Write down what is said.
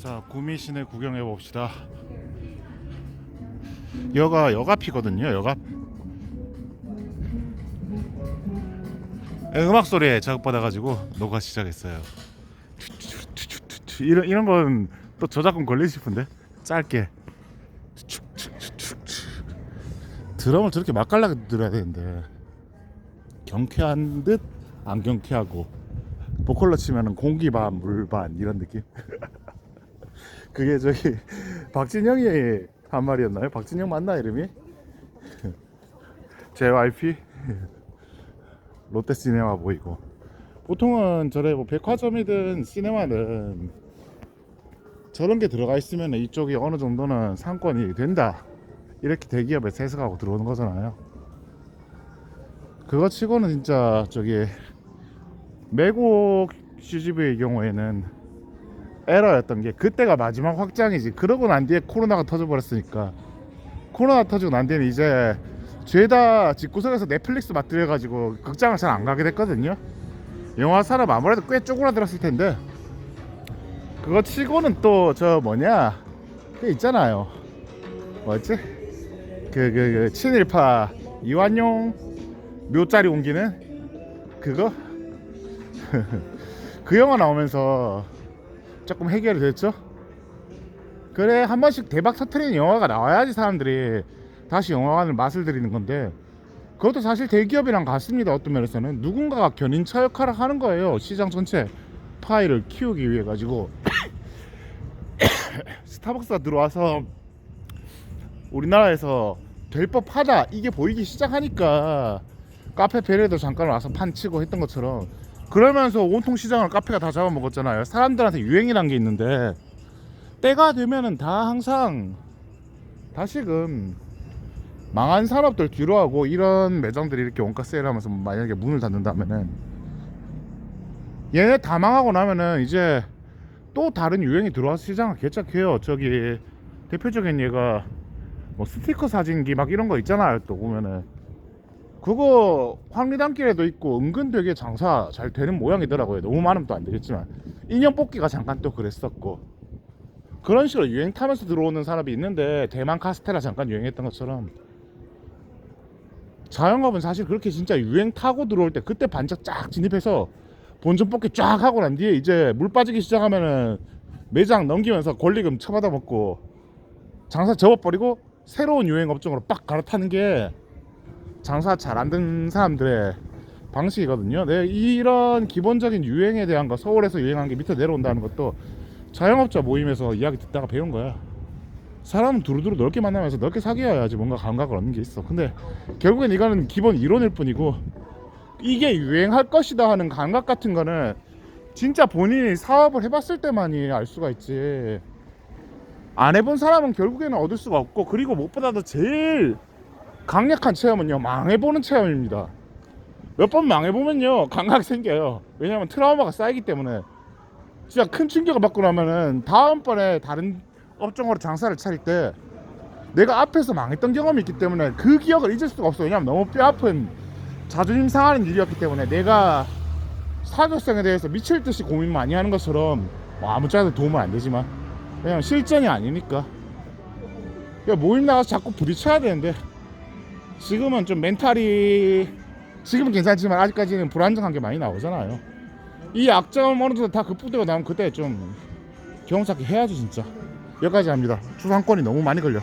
자 구미 시내 구경해 봅시다. 여가 여갑이거든요. 여갑. 음악 소리에 자극받아가지고 녹아 시작했어요. 이런 이런 건 또 저작권 걸리 싶은데 짧게. 드럼을 저렇게 맛깔나게 들어야 되는데 경쾌한 듯 안 경쾌하고 보컬로 치면은 공기 반 물 반 이런 느낌. 그게 저기 박진영이 한 말이었나요? 박진영 맞나 이름이? JYP 롯데 시네마 보이고 보통은 저래 뭐 백화점이든 시네마는 저런 게 들어가 있으면 이쪽이 어느 정도는 상권이 된다 이렇게 대기업에 세습하고 들어오는 거잖아요. 그거 치고는 진짜 저기 매국 CGV의 경우에는 에러였던 게 그때가 마지막 확장이지. 그러고 난 뒤에 코로나가 터져버렸으니까. 코로나 터지고 난 뒤에는 이제 죄다 집구석에서 넷플릭스 맞들여가지고 극장을 잘 안 가게 됐거든요. 영화 산업 아무래도 꽤 쪼그라들었을 텐데. 그거 치고는 또 저 뭐냐? 그 있잖아요. 뭐였지? 그 그 그 친일파 이완용 묘자리 옮기는 그거? 그 영화 나오면서 조금 해결이 됐죠. 그래 한 번씩 대박 터트리는 영화가 나와야지 사람들이 다시 영화관을 맛을 들이는 건데 그것도 사실 대기업이랑 같습니다. 어떤 면에서는 누군가가 견인차 역할을 하는 거예요. 시장 전체 파일을 키우기 위해 가지고 스타벅스가 들어와서 우리나라에서 될 법하다 이게 보이기 시작하니까 카페 베레도 잠깐 와서 판 치고 했던 것처럼 그러면서 온통 시장을 카페가 다 잡아먹었잖아요. 사람들한테 유행이란 게 있는데 때가 되면은 다 항상 다시금 망한 산업들 뒤로 하고 이런 매장들이 이렇게 원가 세일하면서 만약에 문을 닫는다면은 얘네 다 망하고 나면은 이제 또 다른 유행이 들어와서 시장을 개척해요. 저기 대표적인 예가 뭐 스티커 사진기 막 이런 거 있잖아요. 또 보면은 그거 황리단길에도 있고 은근 되게 장사 잘 되는 모양이더라고요. 너무 많으면 또 안 되겠지만. 인형 뽑기가 잠깐 또 그랬었고. 그런 식으로 유행 타면서 들어오는 산업이 있는데 대만 카스테라 잠깐 유행했던 것처럼. 자영업은 사실 그렇게 진짜 유행 타고 들어올 때 그때 반짝 쫙 진입해서 본전 뽑기 쫙 하고 난 뒤에 이제 물 빠지기 시작하면은 매장 넘기면서 권리금 처받아 먹고 장사 접어버리고 새로운 유행 업종으로 빡 갈아타는 게 장사 잘안된 사람들의 방식이거든요. 네, 이런 기본적인 유행에 대한 거 서울에서 유행한 게 밑에 내려온다는 것도 자영업자 모임에서 이야기 듣다가 배운 거야. 사람은 두루두루 넓게 만나면서 넓게 사귀어야지 뭔가 감각을 얻는 게 있어. 근데 결국엔 이거는 기본 이론일 뿐이고 이게 유행할 것이다 하는 감각 같은 거는 진짜 본인이 사업을 해봤을 때만이 알 수가 있지. 안 해본 사람은 결국에는 얻을 수가 없고 그리고 무엇보다도 제일 강력한 체험은요 망해보는 체험입니다. 몇 번 망해보면요 감각이 생겨요. 왜냐면 트라우마가 쌓이기 때문에. 진짜 큰 충격을 받고 나면은 다음번에 다른 업종으로 장사를 차릴 때 내가 앞에서 망했던 경험이 있기 때문에 그 기억을 잊을 수가 없어요. 왜냐면 너무 뼈아픈 자존심 상하는 일이었기 때문에 내가 사교성에 대해서 미칠 듯이 고민 많이 하는 것처럼 뭐 아무짝에도 도움은 안 되지만. 왜냐면 실전이 아니니까. 모임 나가서 자꾸 부딪혀야 되는데 지금은 좀 멘탈이 지금은 괜찮지만 아직까지는 불안정한 게 많이 나오잖아요. 이 악점 어느 정도 다 극복되고 나면 그때 좀 경험 쌓기 해야지 진짜. 여기까지 합니다. 추상권이 너무 많이 걸려.